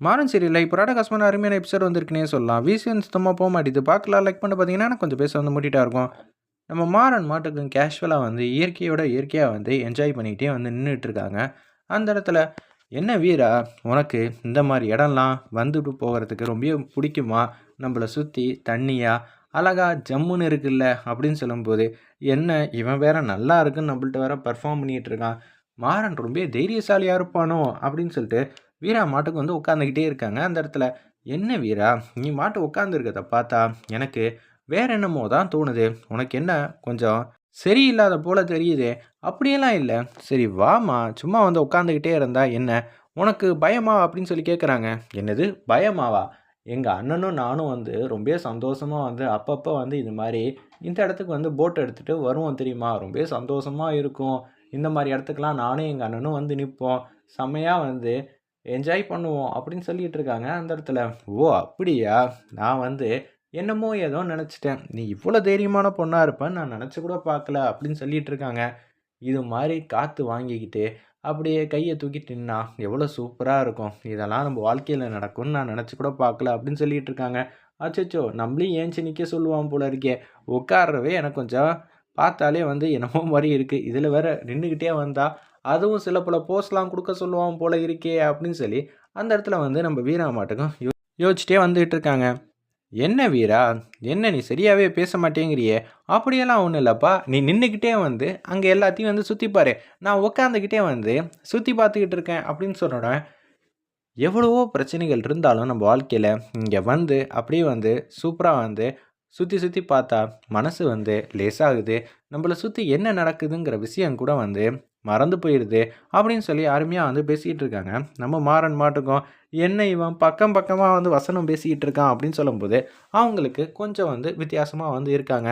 மாறன் சீரியலில் இப்போ ராடகாஸ்மான அருமையான எபிசோட் வந்திருக்குனே சொல்லலாம். விசியன் சுத்தமாக போக மாட்டேது பார்க்கலாம். லைக் பண்ணி பார்த்தீங்கன்னா எனக்கு கொஞ்சம் பேச வந்து மூட்டிகிட்டா இருக்கும். நம்ம மாறன் மாட்டுக்கும் கேஷுவலாக வந்து இயற்கையோட இயற்கையாக வந்து என்ஜாய் பண்ணிக்கிட்டே வந்து நின்றுட்டு இருக்காங்க அந்த இடத்துல என்ன வீரா? உனக்கு இந்த மாதிரி இடம்லாம் வந்துட்டு போகிறதுக்கு ரொம்ப பிடிக்குமா? நம்மளை சுற்றி தண்ணியாக அழகா ஜம்முன்னு இருக்குல்ல? அப்படின்னு சொல்லும்போது என்ன இவன் வேற நல்லா இருக்குன்னு நம்மள்ட்ட வேற பர்ஃபார்ம் பண்ணிகிட்டு இருக்கான். மாறன் ரொம்ப தைரியசாலியாக இருப்பானோ? அப்படின்னு சொல்லிட்டு வீரா மாட்டுக்கு வந்து உட்காந்துக்கிட்டே இருக்காங்க. அந்த இடத்துல என்ன வீரா நீ மாட்டு உட்காந்துருக்கத பார்த்தா எனக்கு வேற என்னமோ தான் தோணுது. உனக்கு என்ன கொஞ்சம் சரியில்லாத போல தெரியுது? அப்படியெல்லாம் இல்லை. சரி வாமா சும்மா வந்து உட்காந்துக்கிட்டே இருந்தா என்ன? உனக்கு பயமா? அப்படின்னு சொல்லி கேட்குறாங்க என்னது பயமாவா? எங்கள் அண்ணனும் நானும் வந்து ரொம்ப சந்தோஷமாக வந்து அப்பப்போ வந்து இது மாதிரி இந்த இடத்துக்கு வந்து போட் எடுத்துகிட்டு வருவோம் தெரியுமா? ரொம்ப சந்தோஷமாக இருக்கும். இந்த மாதிரி இடத்துக்குலாம் நானும் எங்கள் அண்ணனும் வந்து நிற்போம் செம்மையாக வந்து என்ஜாய் பண்ணுவோம் அப்படின்னு சொல்லிட்டு இருக்காங்க அந்த இடத்துல. ஓ அப்படியா? நான் வந்து என்னமோ ஏதோ நினச்சிட்டேன். நீ இவ்வளோ தைரியமான பொண்ணாக இருப்பேன்னு நான் நினச்சி கூட பார்க்கல அப்படின்னு சொல்லிட்டு இருக்காங்க இது மாதிரி காற்று வாங்கிக்கிட்டு அப்படியே கையை தூக்கிட்டு நின்னா எவ்வளோ சூப்பராக இருக்கும். இதெல்லாம் நம்ம வாழ்க்கையில் நடக்கும்னு நான் நினச்சி கூட பார்க்கல அப்படின்னு சொல்லிட்டு இருக்காங்க அச்சோ நம்மளையும் ஏஞ்சி நிற்க சொல்லுவான் போல இருக்கே. உட்காரவே எனக்கு கொஞ்சம் பார்த்தாலே வந்து என்னமோ மாதிரி இருக்குது இதில் வேற நின்றுக்கிட்டே வந்தால் அதுவும் சில பல போஸ்ட்லாம் கொடுக்க சொல்லுவான் போல இருக்கே அப்படின்னு சொல்லி அந்த இடத்துல வந்து நம்ம வீரா மாட்டுக்கும் யோ யோசிச்சிட்டே வந்துகிட்டு இருக்காங்க. என்ன வீரா? என்ன நீ சரியாகவே பேச மாட்டேங்கிறியே? அப்படியெல்லாம் ஒன்றும் இல்லைப்பா. நீ நின்றுக்கிட்டே வந்து அங்கே எல்லாத்தையும் வந்து சுற்றிப்பாரு நான் உட்காந்துக்கிட்டே வந்து சுற்றி பார்த்துக்கிட்டு இருக்கேன் அப்படின்னு சொன்னோட எவ்வளவோ பிரச்சனைகள் இருந்தாலும் நம்ம வாழ்க்கையில் இங்கே வந்து அப்படியே வந்து சூப்பராக வந்து சுற்றி சுற்றி பார்த்தா மனசு வந்து லேசாகுது. நம்மளை சுற்றி என்ன நடக்குதுங்கிற விஷயம் கூட வந்து மறந்து போயிடுது அப்படின்னு சொல்லி அருமையாக வந்து பேசிக்கிட்டு இருக்காங்க. நம்ம மாறன் மாட்டுக்கும் என்ன இவன் பக்கம் பக்கமாக வந்து வசனம் பேசிக்கிட்டு இருக்கான் அப்படின்னு சொல்லும்போது அவங்களுக்கு கொஞ்சம் வந்து வித்தியாசமாக வந்து இருக்காங்க.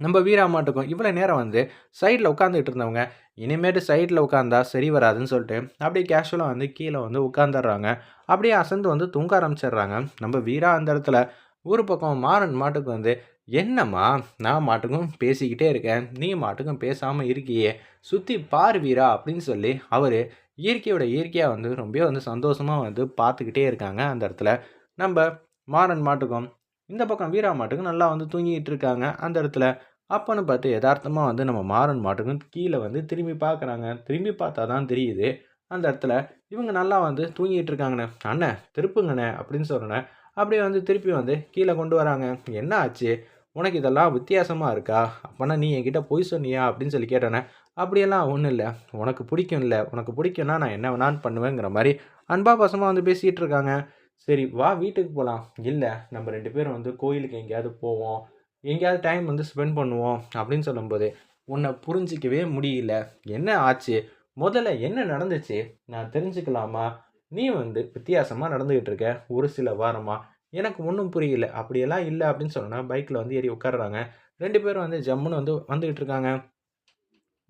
நம்ம வீரா மாட்டுக்கும் இவ்வளோ நேரம் வந்து சைடில் உட்காந்துக்கிட்டு இருந்தவங்க இனிமேட்டு சைடில் உட்காந்தா சரி வராதுன்னு சொல்லிட்டு அப்படியே கேஷுவலாக வந்து கீழே வந்து உட்காந்துடுறாங்க அப்படியே அசந்து வந்து தூங்க ஆரம்பிச்சிடுறாங்க. நம்ம வீரா அந்த இடத்துல ஒரு பக்கம் மாறன் மாட்டுக்கு வந்து என்னம்மா நான் மாட்டுக்கும் பேசிக்கிட்டே இருக்கேன். நீ மாட்டுக்கும் பேசாமல் இருக்கியே. சுற்றி பார் வீரா அப்படின்னு சொல்லி அவர் இயற்கையோட இயற்கையாக வந்து ரொம்ப வந்து சந்தோஷமாக வந்து பார்த்துக்கிட்டே இருக்காங்க அந்த இடத்துல. நம்ம மாறன் மாட்டுக்கும் இந்த பக்கம் வீரா மாட்டுக்கும் நல்லா வந்து தூங்கிட்டு இருக்காங்க அந்த இடத்துல. அப்போன்னு பார்த்து யதார்த்தமாக வந்து நம்ம மாறன் மாட்டுக்கும் கீழே வந்து திரும்பி பார்க்குறாங்க திரும்பி பார்த்தா தான் தெரியுது அந்த இடத்துல இவங்க நல்லா வந்து தூங்கிட்டு இருக்காங்கண்ணே. அண்ணன் திருப்புங்கண்ணே அப்படின்னு சொல்கிறேன் அப்படியே வந்து திருப்பி வந்து கீழே கொண்டு வராங்க. என்ன ஆச்சு? உனக்கு இதெல்லாம் வித்தியாசமாக இருக்கா? அப்போனா நீ என்கிட்ட பொய் சொன்னியா? அப்படின்னு சொல்லி கேட்டேனே. அப்படியெல்லாம் ஒன்றும் இல்லை. உனக்கு பிடிக்கும் இல்லை. உனக்கு பிடிக்கும்னா நான் என்ன வேணான்னு பண்ணுவேங்கிற மாதிரி அன்பா பசமாக வந்து பேசிகிட்டு இருக்காங்க. சரி வா வீட்டுக்கு போகலாம் இல்லை நம்ம ரெண்டு பேரும் வந்து கோயிலுக்கு எங்கேயாவது போவோம். எங்கேயாவது டைம் வந்து ஸ்பெண்ட் பண்ணுவோம் அப்படின்னு சொல்லும்போது உன்னை புரிஞ்சிக்கவே முடியல. என்ன ஆச்சு? முதல்ல என்ன நடந்துச்சு? நான் தெரிஞ்சுக்கலாமா? நீ வந்து வித்தியாசமாக நடந்துக்கிட்டு இருக்க ஒரு சில வாரமாக எனக்கு ஒன்றும் புரியல. அப்படியெல்லாம் இல்லை அப்படின்னு சொன்னால் பைக்கில் வந்து ஏறி உட்காடுறாங்க ரெண்டு பேரும் வந்து ஜம்முன்னு வந்து வந்துக்கிட்டு இருக்காங்க.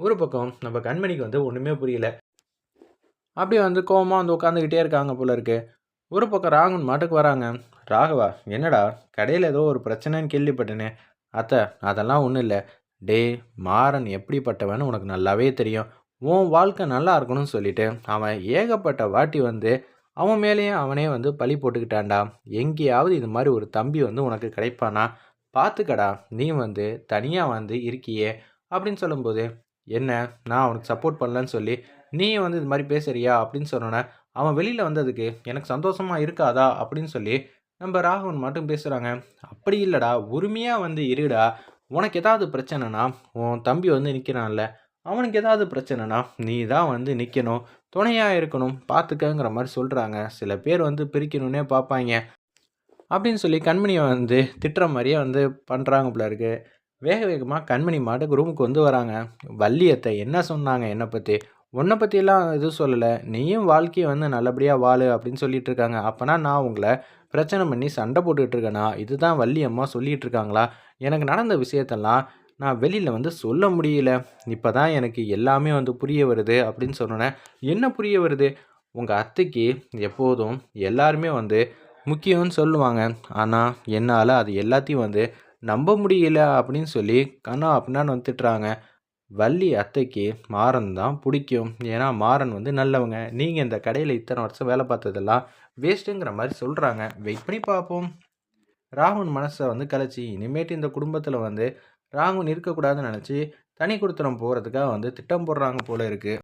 ஒரு பக்கம் நம்ம கண்மணிக்கு வந்து ஒன்றுமே புரியல. அப்படியே வந்து கோவமாக வந்து உட்காந்துக்கிட்டே இருக்காங்க போல இருக்கு. ஒரு பக்கம் ராகவன் மாட்டுக்கு வராங்க. ராகவா என்னடா கடையில் ஏதோ ஒரு பிரச்சனைன்னு கேள்விப்பட்டேனே. அத்தை அதெல்லாம் ஒன்றும் இல்லை. டே மாறன் எப்படிப்பட்டவன்னு உனக்கு நல்லாவே தெரியும். உன் வாழ்க்கை நல்லா இருக்கணும்னு சொல்லிட்டு அவன் ஏகப்பட்ட வாட்டி வந்து அவன் மேலேயும் அவனே வந்து பழி போட்டுக்கிட்டான்டா. எங்கேயாவது இது மாதிரி ஒரு தம்பி வந்து உனக்கு கிடைப்பானா? பார்த்துக்கடா நீ வந்து தனியாக வந்து இருக்கியே அப்படின்னு சொல்லும்போது என்ன நான் அவனுக்கு சப்போர்ட் பண்ணலன்னு சொல்லி நீ வந்து இது மாதிரி பேசுறியா? அப்படின்னு சொன்னோன்னே அவன் வெளியில் வந்ததுக்கு எனக்கு சந்தோஷமாக இருக்காதா? அப்படின்னு சொல்லி நம்ம ராகவன் மட்டும் பேசுகிறாங்க அப்படி இல்லைடா உரிமையாக வந்து இருடா. உனக்கு ஏதாவது பிரச்சனைனா உன் தம்பி வந்து நிற்கிறான்ல அவனுக்கு ஏதாவது பிரச்சனைனா நீ தான் வந்து நிற்கணும் துணையாக இருக்கணும் பார்த்துக்கங்கிற மாதிரி சொல்கிறாங்க சில பேர் வந்து பிரிக்கணுன்னே பார்ப்பாங்க அப்படின்னு சொல்லி கண்மணியை வந்து திட்டுற மாதிரியே வந்து பண்ணுறாங்க போல இருக்கு. வேக வேகமாக கண்மணி மாட்டுக்கு ரூமுக்கு வந்து வராங்க. வள்ளியத்தை என்ன சொன்னாங்க? என்னை பற்றி உன்னை பற்றியெல்லாம் எதுவும் சொல்லலை. நீயும் வாழ்க்கையை வந்து நல்லபடியாக வாழு அப்படின்னு சொல்லிட்டு இருக்காங்க. அப்போனா நான் உங்களை பிரச்சனை பண்ணி சண்டை போட்டுக்கிட்டு இருக்கேனா? இதுதான் வள்ளியம்மா சொல்லிகிட்டு இருக்காங்களா? எனக்கு நடந்த விஷயத்தெல்லாம் நான் வெளியில் வந்து சொல்ல முடியல. இப்போ தான் எனக்கு எல்லாமே வந்து புரிய வருது அப்படின்னு சொன்னோன்னே என்ன புரிய வருது? உங்கள் அத்தைக்கு எப்போதும் எல்லாருமே வந்து முக்கியம்னு சொல்லுவாங்க. ஆனால் என்னால் அது எல்லாத்தையும் வந்து நம்ப முடியல அப்படின்னு சொல்லி கண்ணா அப்படின்னு வந்து திட்டுறாங்க. வள்ளி அத்தைக்கு மாறன் தான் பிடிக்கும். ஏன்னா மாறன் வந்து நல்லவங்க. நீங்கள் இந்த கடையில் இத்தனை வருஷம் வேலை பார்த்ததெல்லாம் வேஸ்ட்டுங்கிற மாதிரி சொல்கிறாங்க வெயிட் பண்ணி பார்ப்போம். ராகுன் மனசை வந்து கலைச்சி இனிமேட்டு இந்த குடும்பத்தில் வந்து ராங்கும் இருக்கக்கூடாதுன்னு நினச்சி தனி கொடுத்துறம் போகிறதுக்காக வந்து திட்டம் போடுறாங்க போல இருக்குது